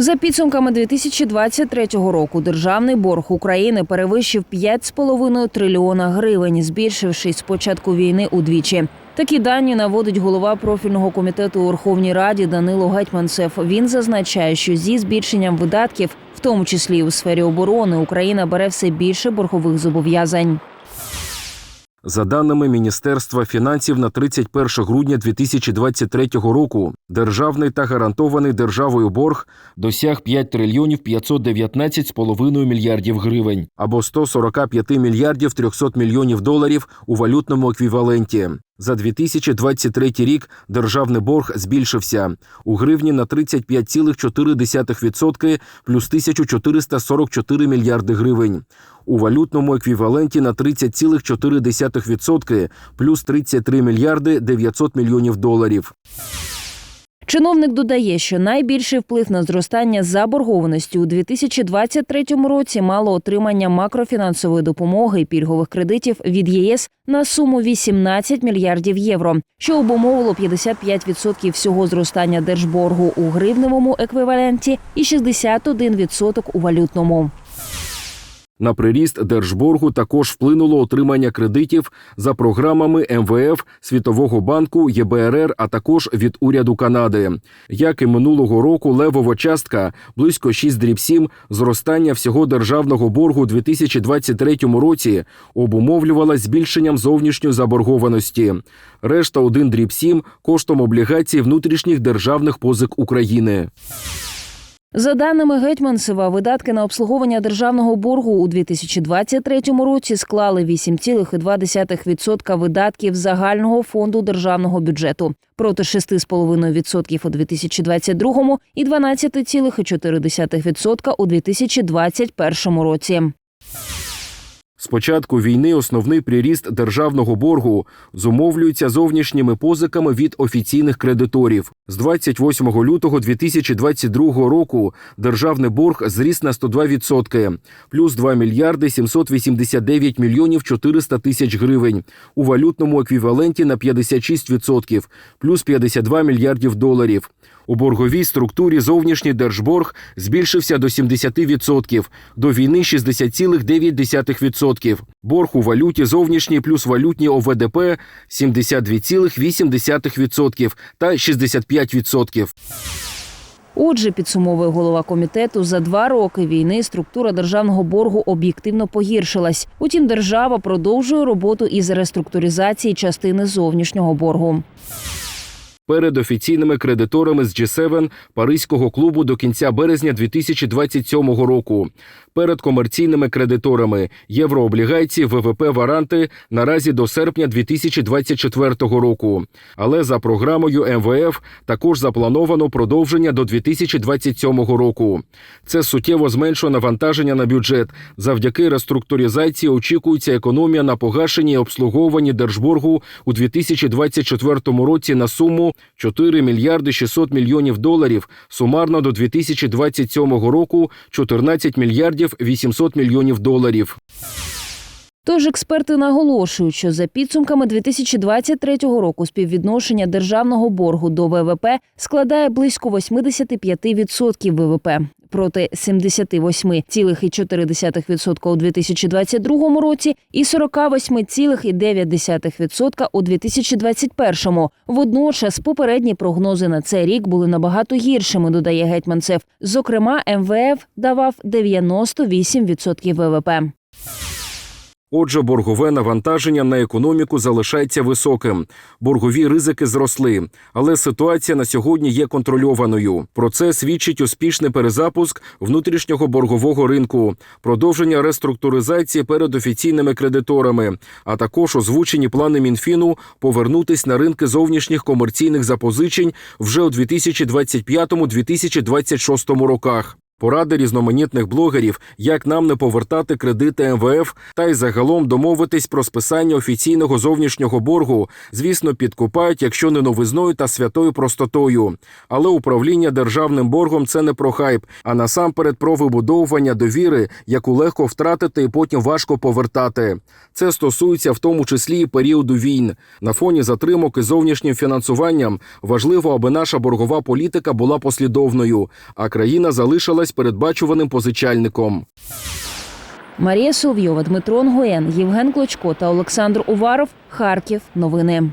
За підсумками 2023 року державний борг України перевищив 5,5 трильйона гривень, збільшившись з початку війни удвічі. Такі дані наводить голова профільного комітету у Верховній Раді Данило Гетьманцев. Він зазначає, що зі збільшенням видатків, в тому числі у сфері оборони, Україна бере все більше боргових зобов'язань. За даними Міністерства фінансів на 31 грудня 2023 року, державний та гарантований державою борг досяг 5 трильйонів 519,5 мільярдів гривень або 145 мільярдів 300 мільйонів доларів у валютному еквіваленті. За 2023 рік державний борг збільшився у гривні на 35,4% плюс 1444 мільярди гривень. У валютному еквіваленті на 30,4% плюс 33 мільярди 900 мільйонів доларів. Чиновник додає, що найбільший вплив на зростання заборгованості у 2023 році мало отримання макрофінансової допомоги і пільгових кредитів від ЄС на суму 18 мільярдів євро, що обумовило 55% всього зростання держборгу у гривневому еквіваленті і 61% у валютному. На приріст держборгу також вплинуло отримання кредитів за програмами МВФ, Світового банку, ЄБРР, а також від уряду Канади. Як і минулого року, левова частка близько 6 дріб 7 зростання всього державного боргу у 2023 році обумовлювала збільшенням зовнішньої заборгованості. Решта 1 дріб 7 коштом облігацій внутрішніх державних позик України. За даними Гетьманцева, видатки на обслуговування державного боргу у 2023 році склали 8,2% видатків загального фонду державного бюджету проти 6,5% у 2022 і 12,4% у 2021 році. З початку війни основний приріст державного боргу зумовлюється зовнішніми позиками від офіційних кредиторів. З 28 лютого 2022 року державний борг зріс на 102%, плюс 2 мільярди 789 мільйонів 400 тисяч гривень, у валютному еквіваленті на 56%, плюс 52 мільярдів доларів. У борговій структурі зовнішній держборг збільшився до 70%, до війни 60,9%. Борг у валюті зовнішній плюс валютні ОВДП 72,8% та 65%. Отже, підсумовує голова комітету, за два роки війни структура державного боргу об'єктивно погіршилась. Утім, держава продовжує роботу із реструктуризації частини зовнішнього боргу. Перед офіційними кредиторами з G7 Паризького клубу до кінця березня 2027 року. Перед комерційними кредиторами єврооблігації ВВП Варанти наразі до серпня 2024 року. Але за програмою МВФ також заплановано продовження до 2027 року. Це суттєво зменшує навантаження на бюджет. Завдяки реструктуризації очікується економія на погашенні і обслуговуванні держборгу у 2024 році на суму 4 мільярди 600 мільйонів доларів. Сумарно до 2027 року 14 мільярдів 800 мільйонів доларів. Тож експерти наголошують, що за підсумками 2023 року співвідношення державного боргу до ВВП складає близько 85% ВВП проти 78,4% у 2022 році і 48,9% у 2021. Водночас попередні прогнози на цей рік були набагато гіршими, додає гетьманцев. Зокрема, МВФ давав 98% ВВП. Отже, боргове навантаження на економіку залишається високим. Боргові ризики зросли, але ситуація на сьогодні є контрольованою. Про це свідчить успішний перезапуск внутрішнього боргового ринку, продовження реструктуризації перед офіційними кредиторами, а також озвучені плани Мінфіну повернутись на ринки зовнішніх комерційних запозичень вже у 2025-2026 роках. Поради різноманітних блогерів, як нам не повертати кредити МВФ, та й загалом домовитись про списання офіційного зовнішнього боргу, звісно, підкупають, якщо не новизною та святою простотою. Але управління державним боргом це не про хайп, а насамперед про вибудовування довіри, яку легко втратити і потім важко повертати. Це стосується в тому числі і періоду війн. На фоні затримок із зовнішнім фінансуванням важливо, аби наша боргова політика була послідовною, а країна залишилась передбачуваним позичальником. Марія Соловйова, Дмитро Нгоєн, Євген Клочко та Олександр Уваров. Харків. Новини.